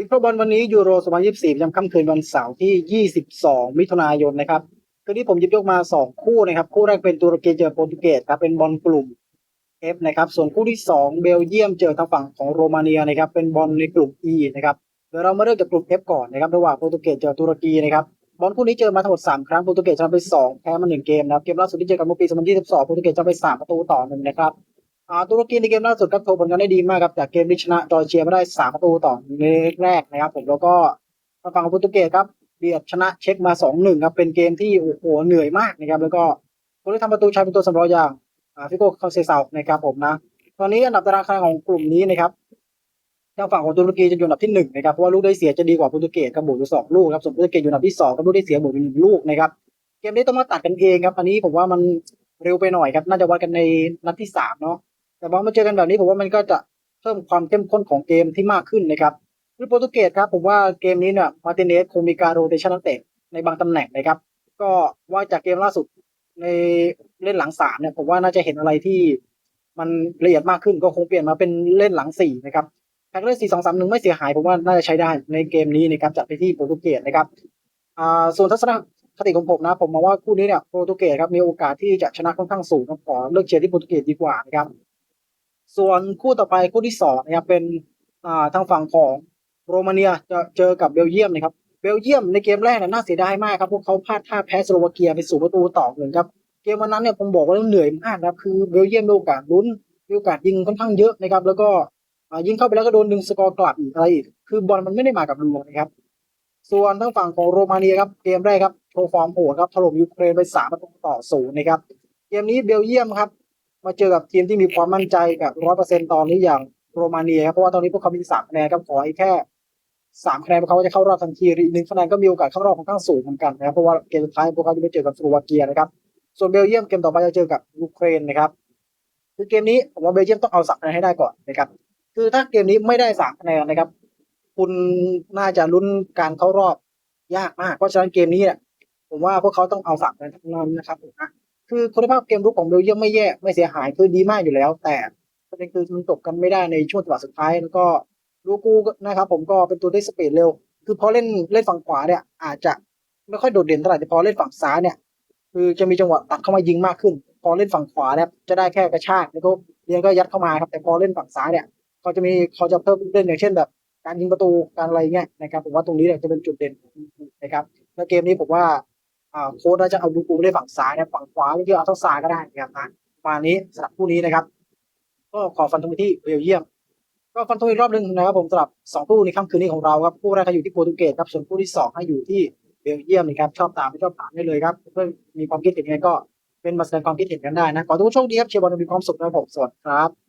วิเคราะห์บอลวันนี้ยูโร2024ประจำค่ำคืนวันเสาร์ที่ 22 มิถุนายนนะครับคืนนี้ผมยิบยกมา 2 คู่นะครับ คู่แรกเป็นตุรกีเจอโปรตุเกสครับเป็นบอลกลุ่ม F นะครับ ส่วนคู่ที่ 2 เบลเยียมเจอทางฝั่งของโรมาเนียนะครับ เป็นบอลในกลุ่ม E นะครับเดี๋ยวเรามาเริ่มจากกลุ่ม F ก่อนนะครับ ระหว่างโปรตุเกสเจอตุรกีนะครับบอลคู่นี้เจอมาทั้งหมด3ครั้งโปรตุเกสชนะไป 2 แพ้มา1เกมนะครับเกมล่าสุดที่เจอกันเมื่อปี2022โปรตุเกสชนะไป 3 ประตูต่อหนึ่งนะครับ ตุรกีในเกมล่าสุดครับโชว์ผลงานได้ดีมากครับจากเกมที่ชนะจอร์เจียมาได้3ประตูต่อในแรกนะครับ ผมแล้วก็ทางฝั่งของโปรตุเกสครับเบียดชนะเช็คมา2-1ครับเป็นเกมที่โอ้โหเหนื่อยมากนะครับ แล้วก็คนที่ทำประตูใช้เป็นตัวสำรองอย่างฟิโก้คาเซซานะครับผมนะ ตอนนี้อันดับตารางคะแนนของกลุ่มนี้นะครับทางฝั่งของตุรกีจะอยู่อันดับที่หนึ่งนะครับเพราะว่าลูกได้เสียจะดีกว่าโปรตุเกสครับบวกอยู่สองลูกครับส่วนโปรตุเกสอยู่อันดับที่สองครับลูกได้เสียบวกอยู่หนึ่งลูกนะครับเกมนี้ต้องมาตัดกันเองครับอันนี้ผมว่ามันเร็วไปหน่อยครับน่าจะวัดกันในนัดที่สามเนาะ แต่พอมาเจอกันแบบนี้ผมว่ามันก็จะเพิ่มความเข้มข้นของเกมที่มากขึ้นนะครับคือโปรตุเกสครับผมว่าเกมนี้เนี่ยมาร์ติเนสคงมีการโรเตชันนักเตะในบางตำแหน่งนะครับ ก็ว่าจากเกมล่าสุดในเล่นหลังสามเนี่ยผมว่าน่าจะเห็นอะไรที่มันละเอียดมากขึ้นก็คงเปลี่ยนมาเป็นเล่นหลังสี่นะครับการเล่นสี่สองสามหนึ่งไม่เสียหายผมว่าน่าจะใช้ได้ในเกมนี้นะครับจัดไปที่โปรตุเกสนะครับอ่าส่วนทัศนคติของผมนะ ผมมองว่าคู่นี้เนี่ยโปรตุเกสครับมีโอกาสที่จะชนะค่อนข้างสูงครับขอเลือกเชียร์ที่โปรตุเกสดีกว่านะครับ ส่วนคู่ต่อไปคู่ที่สองนะครับเป็นอ่าทางฝั่งของโรมาเนียจะเจอกับเบลเยียมนะครับเบลเยียมในเกมแรกเนี่ยน่าเสียดายมากครับพวกเขาพลาดท่าแพ้สโลวาเกียไปสู่ประตูต่อหนึ่งครับเกมวันนั้นเนี่ยผมบอกว่าเหนื่อยมากนะครับคือเบลเยียมมีโอกาสลุ้นมีโอกาสยิงค่อนข้างเยอะนะครับแล้วก็ยิงเข้าไปแล้วก็โดนดึงสกอร์กลับอีกอะไรอีกคือบอลมันไม่ได้มากับดวงนะครับ ส่วนทางฝั่งของโรมาเนียครับเกมแรกครับโชว์ฟอร์มโหดครับถล่มยูเครนไปสามประตูต่อศูนย์นะครับเกมนี้เบลเยียมครับ มาเจอกับทีมที่มีความมั่นใจกับร้อยเปอร์เซ็นตอนนี้อย่างโรมาเนียครับเพราะว่าตอนนี้พวกเขามีสามคะแนนครับขออีกแค่สามคะแนนพวกเขาจะเข้ารอบทันทีอีกหนึ่งคะแนนก็มีโอกาสเข้ารอบค่อนข้างสูงเหมือนกันนะครับเพราะว่าเกมสุดท้ายพวกเขาจะไปเจอกับสโลวาเกียนะครับส่วนเบลเยียมเกมต่อไปจะเจอกับยูเครนนะครับคือเกมนี้ผมว่าเบลเยียมต้องเอาสามคะแนนให้ได้ก่อนนะครับคือถ้าเกมนี้ไม่ได้สามคะแนนนะครับ คุณน่าจะลุ้นการเข้ารอบยากมาก เพราะฉะนั้นเกมนี้เนี่ยผมว่าพวกเขาต้องเอาสามคะแนนทั้งนั้นนะครับผมนะ คือคุณภาพเกมรุกของเบลเยียมไม่แย่ไม่เสียหายคือดีมากอยู่แล้ว แต่ประเด็นคือมันจบกันไม่ได้ในช่วงจังหวะสุดท้ายแล้วก็ลูกูนะครับ ผมก็เป็นตัวได้สปีดเร็ว คือพอเล่นเล่นฝั่งขวาเนี่ย อาจจะไม่ค่อยโดดเด่นเท่าไหร่แต่พอเล่นฝั่งซ้ายเนี่ย คือจะมีจังหวะตัดเข้ามายิงมากขึ้น พอเล่นฝั่งขวาเนี่ยจะได้แค่กระชากแล้วก็เรียนก็ยัดเข้ามาครับ แต่พอเล่นฝั่งซ้ายเนี่ยเขาจะมีเขาจะเพิ่มเล่นอย่างเช่นแบบ การยิงประตูการอะไรเงี้ยนะครับ ผมว่าตรงนี้เนี่ยจะเป็นจุดเด่นนะครับแล้วเกมนี้ผมว่า โค้ชน่าจะเอาลูกูไปเล่นฝั่งซ้ายนะฝั่งขวาที่เอาเท้าซ้ายก็ได้นะครับนะมานี้สำหรับคู่นี้นะครับ ก็ขอฟันธงไปที่เบลเยียม ก็ฟันธงอีกรอบหนึ่งนะครับผมสำหรับสองคู่ในค่ำคืนนี้ของเราครับคู่แรกให้อยู่ที่โปรตุเกสครับส่วนคู่ที่สองให้อยู่ที่เบลเยียมนะครับชอบตามไม่ชอบตามได้เลยครับเพื่อนมีความคิดเห็นยังไงก็เป็นมาแสดงความคิดเห็นกันได้นะขอทุกโชคดีครับเชียร์บอลมีความสุขนะครับผมสวัสดีครับ